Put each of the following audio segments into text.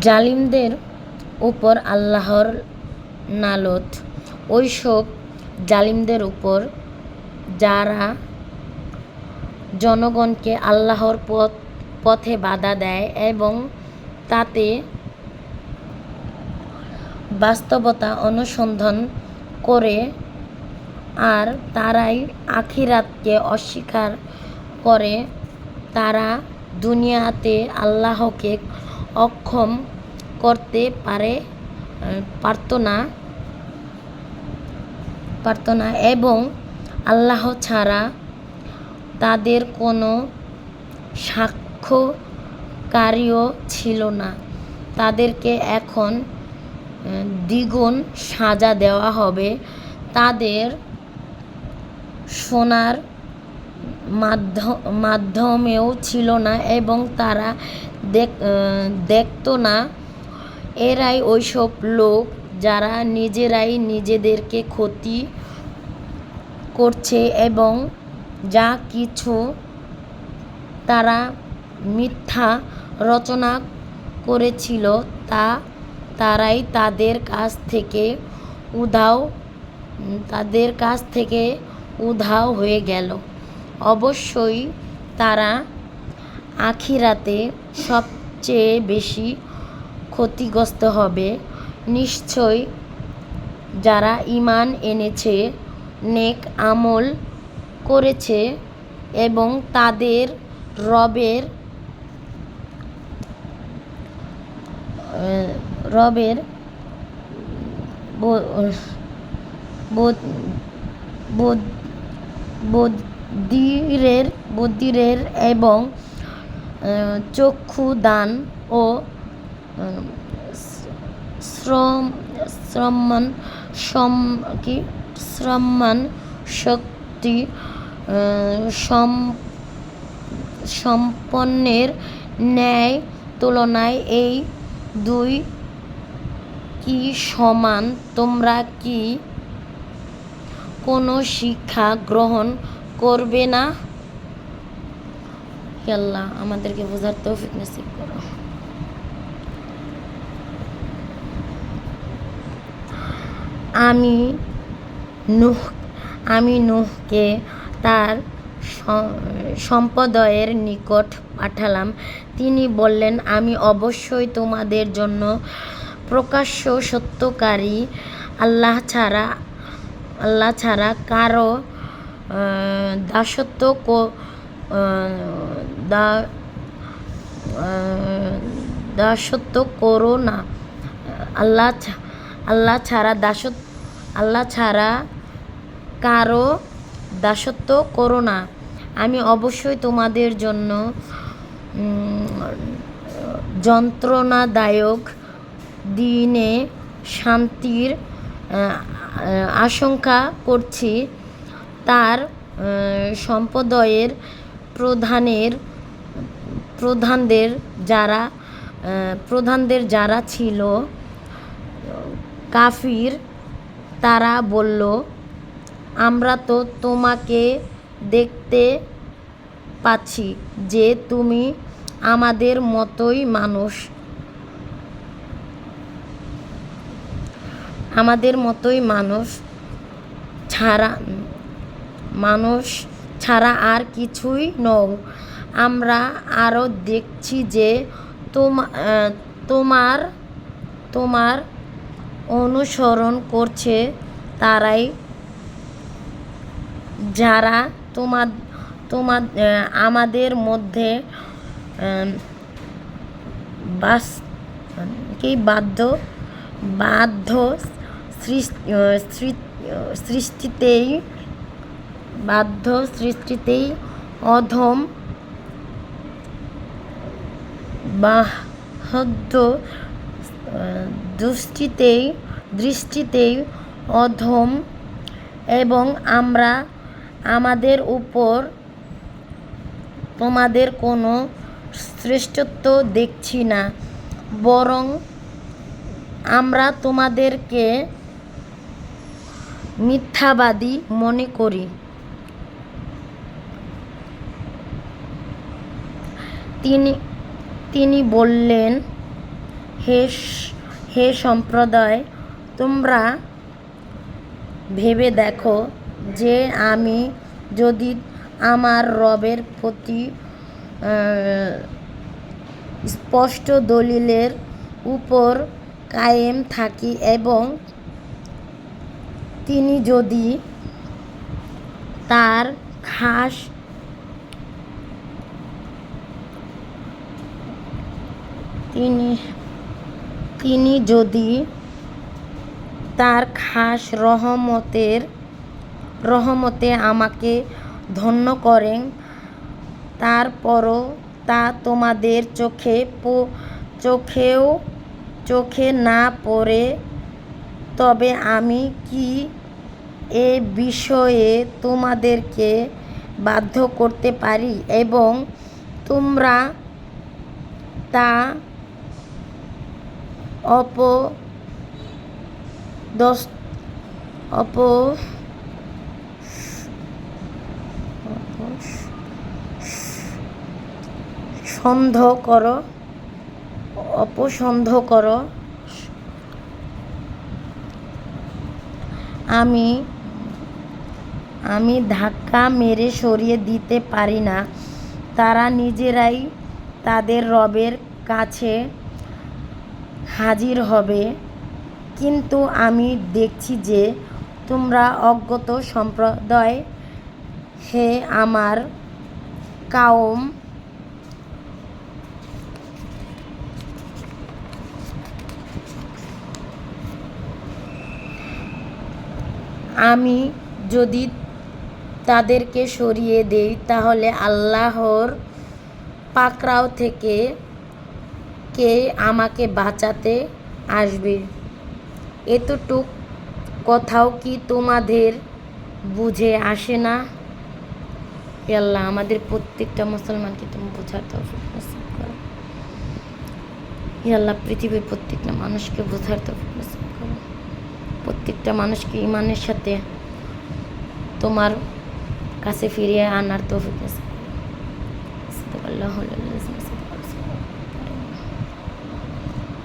জালিমদের উপর আল্লাহর নালত। ওইসব জালিমদের উপর যারা জনগণকে আল্লাহর পথ, পথে বাধা দেয় এবং তাতে বাস্তবতা অনুসন্ধান করে, আর তারাই আখিরাতকে অস্বীকার করে, তারা দুনিয়াতে আল্লাহকে অক্ষম করতে পারে, পারত না পারত না এবং আল্লাহ ছাড়া তাদের কোনো সাক্ষ্যকারীও ছিল না। তাদেরকে এখন দ্বিগুণ সাজা দেওয়া হবে। তাদের মাধ্য- মাধ্যমেও ছিল না এবং তারা দেখ দেখতো না। এরাই ওইসব লোক যারা নিজেরাই নিজেদেরকে ক্ষতি করছে এবং যা কিছু তারা মিথ্যা রচনা করেছিল তা তারাই তাদের কাছ থেকে উধাও তাদের কাছ থেকে উধাও হয়ে গেল। অবশ্যই তারা আখিরাতে সবচেয়ে বেশি ক্ষতিগ্রস্ত হবে। নিশ্চয় যারা ঈমান এনেছে, নেক আমল করেছে এবং তাদের রবের রবের বোধ ব- ব- বদিরের বদিরের এবং আহ, চক্ষু দান ও শ্রম শ্রমমান সম কি? শ্রমমান শক্তি সম সম্পন্নের ন্যায় তুলনায় এই দুই কি সমান? তোমরা কি কোনো শিক্ষা গ্রহণ করবে না। আল্লাহ, আমাদেরকে বোঝার তৌফিক নসিব করো। আমি নুহ, আমি নুহকে তার স- সম্প্রদায়ের নিকট পাঠালাম। তিনি বললেন, আমি অবশ্যই তোমাদের জন্য প্রকাশ্য সত্যকারী আল্লাহ ছাড়া আল্লাহ ছাড়া কারও দাসত্ব কো- দা- দাসত্ব করো না। আল্লাহ আল্লাহ ছাড়া দাসত্ব আল্লাহ ছাড়া কারও দাসত্ব করো না। আমি অবশ্যই তোমাদের জন্য যন্ত্রণাদায়ক দিনে শান্তির আশঙ্কা করছি। তার সম্প্রদায়ের প্রধানের, প্রধানদের যারা প্রধানদের যারা ছিল, কাফির, তারা বলল, আমরা তো তোমাকে দেখতে পাচ্ছি যে তুমি আমাদের মতোই মানুষ। আমাদের মতোই মানুষ ছাড়া মানুষ ছাড়া আর কিছুই নও। আমরা আরও দেখছি যে তোমা- তোমার তোমার অনুসরণ করছে তারাই। যারা তোমার তোমার আমাদের মধ্যে বাস, কি বাধ্য বাধ্য সৃষ্টি সৃষ্টিতেই বাধ্য সৃষ্টিতেই অধম বাহদ্য দৃষ্টিতেই দৃষ্টিতেই অধম এবং আমরা আমাদের উপর তোমাদের কোনো শ্রেষ্ঠত্ব দেখছি না, বরং আমরা তোমাদেরকে মিথ্যাবাদী মনে করি। তিনি তিনি বললেন, হে হে সম্প্রদায়, তোমরা ভেবে দেখো যে আমি যদি আমার রবের প্রতি স্পষ্ট দলিলের উপর কায়েম থাকি এবং তিনি যদি তার খাস তিনি তিনি যদি তার খাস রহমতের, রহমতে আমাকে ধন্য করেন, তারপরও তা তোমাদের চোখে চোখেও, চোখে না পড়ে, তবে আমি কি এ বিষয়ে তোমাদেরকে বাধ্য করতে পারি? এবং তোমরা তা অপ দশ, অপ সন্ধ করো অপসন্ধ কর। আমি আমি ধাক্কা মেরে সরিয়ে দিতে পারি না। তারা নিজেরাই তাদের রবের কাছে হাজির হবে। কিন্তু আমি দেখছি যে তোমরা অজ্ঞত সম্প্রদায়। হে আমার কাউম। আমি যদি তাদেরকে সরিয়ে দেই, তাহলে আল্লাহর পাকড়াও থেকে কে আমাকে বাঁচাতে আসবে। এতটুক কথাও কি তোমাদের বুঝে আসে না? আল্লাহ আমাদের প্রত্যেকটা মুসলমানকে তুমি বোঝার করো। আল্লাহ পৃথিবীর প্রত্যেকটা মানুষকে বোঝার নসিব করো। প্রত্যেকটা মানুষকে ইমানের সাথে তোমার কাছে ফিরিয়ে আনার তৌফিক নসিব সাদাকাল্লাহু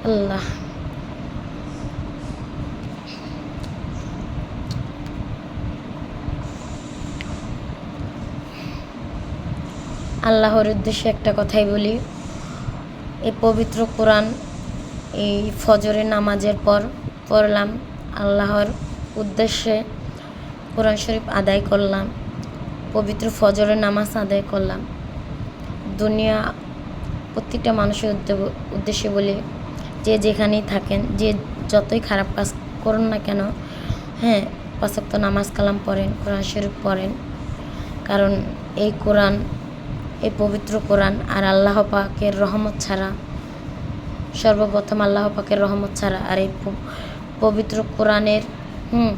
আল্লাহ। আল্লাহর উদ্দেশ্যে একটা কথাই বলি এই পবিত্র কোরআন, এই ফজরের নামাজের পর পড়লাম, আল্লাহর উদ্দেশ্যে কোরআন শরীফ আদায় করলাম, পবিত্র ফজরের নামাজ আদায় করলাম। দুনিয়া প্রত্যেকটা মানুষের উদ্দে- উদ্দেশ্যে বলি যে যেখানেই থাকেন, যে যতই খারাপ কাজ করুন না কেন হ্যাঁ পাঁচক্ত নামাজ কালাম পড়েন, কোরআন শরীফ পড়েন। কারণ এই কোরআন, এই পবিত্র কোরআন আর আল্লাহ পাকের রহমত ছাড়া, সর্বপ্রথম আল্লাহ পাকের রহমত ছাড়া আর এই পবিত্র কোরআনের, হুম,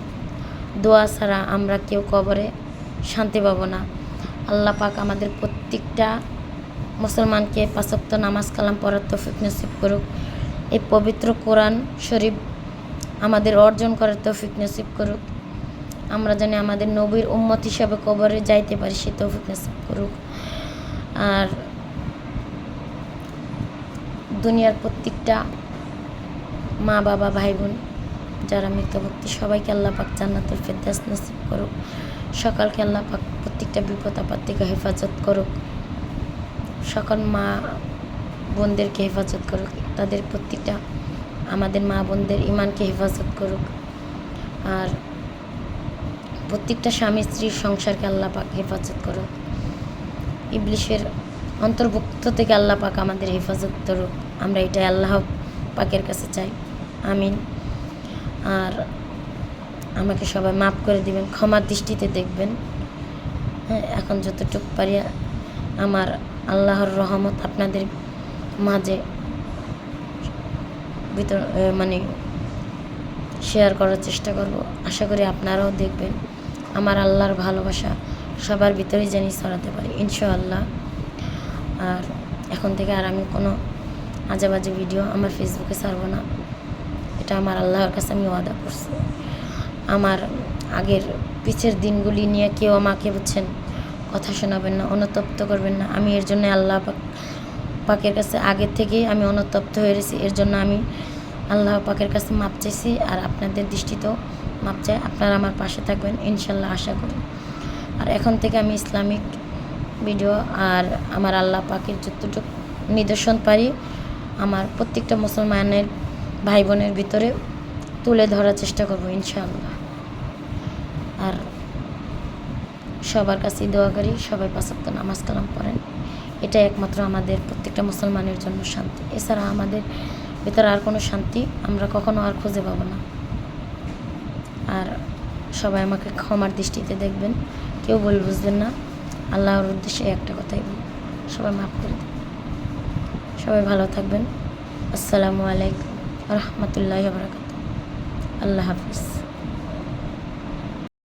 দোয়া ছাড়া আমরা কেউ কবরে শান্তি পাবো না। আল্লাহ পাক আমাদের প্রত্যেকটা মুসলমানকে পাঁচক্ত নামাজ কালাম পড়ার তৌফিক নসিব করুক। এই পবিত্র কোরআন শরীফ আমাদের অর্জন করার তৌফিক নসিব করুক। আমরা জানি আমাদের নবীর উম্মত হিসাবে কবরে যাইতে পারি, সে তৌফিক নসিব করুক। আর দুনিয়ার প্রত্যেকটা মা বাবা ভাই বোন যারা মৃতভক্তি সবাইকে আল্লাহ পাক জান্নাতুল ফেরদাস নসিব করুক। সকালকে আল্লাহ পাক প্রত্যেকটা বিপদ আপদ থেকে হেফাজত করুক। সকল মা বোনদেরকে হেফাজত করুক। তাদের প্রত্যেকটা আমাদের মা বোনদের ইমানকে হেফাজত করুক। আর প্রত্যেকটা স্বামী স্ত্রীর সংসারকে আল্লাহ পাক হেফাজত করুক। ইবলিশের অন্তর্ভুক্ত থেকে আল্লাহ পাক আমাদের হেফাজত করুক। আমরা এটাই আল্লাহ পাকের কাছে চাই। আমিন। আর আমাকে সবাই মাফ করে দিবেন, ক্ষমার দৃষ্টিতে দেখবেন। হ্যাঁ এখন যতটুকু পারি, আমার আল্লাহর রহমত আপনাদের মাঝে ভিতর মানে শেয়ার করার চেষ্টা করব। আশা করি আপনারাও দেখবেন। আমার আল্লাহর ভালোবাসা সবার ভিতরেই জানি ছড়াতে পারি, ইনশাআল্লাহ। আর এখন থেকে আর আমি কোনো আজে বাজে ভিডিও আমার ফেসবুকে ছাড়ব না। এটা আমার আল্লাহর কাছে আমি ওয়াদা করছি। আমার আগের পিছের দিনগুলি নিয়ে কেউ আমাকে বুঝছেন, কথা শোনাবেন না, অনুতপ্ত করবেন না। আমি এর জন্য আল্লাহ পাকের কাছে আগের থেকেই আমি অনুতপ্ত হয়ে রয়েছি। এর জন্য আমি আল্লাহ পাকের কাছে মাপ চাইছি আর আপনাদের দৃষ্টিতেও মাপ চাই। আপনারা আমার পাশে থাকবেন, ইনশাল্লাহ আশা করি। আর এখন থেকে আমি ইসলামিক ভিডিও আর আমার আল্লাহ পাকের যতটুকু নিদর্শন পারি, আমার প্রত্যেকটা মুসলমানের ভাই বোনের ভিতরে তুলে ধরার চেষ্টা করব ইনশাআল্লাহ আর সবার কাছে দোয়া করি, সবাই পাঁচক্ত নামাজ কালাম পড়েন। এটাই একমাত্র আমাদের প্রত্যেকটা মুসলমানের জন্য শান্তি। এছাড়া আমাদের ভিতরে আর কোনো শান্তি আমরা কখনো আর খুঁজে পাবো না। আর সবাই আমাকে ক্ষমার দৃষ্টিতে দেখবেন, কেউ বল বুঝবেন না। আল্লাহর উদ্দেশ্যে একটা কথাই বলি, সবাই মাফ করে দেবেন সবাই ভালো থাকবেন। আসসালামু আলাইকুম রহমতুল্লাহ বরকাত আল্লাহ হাফিজ।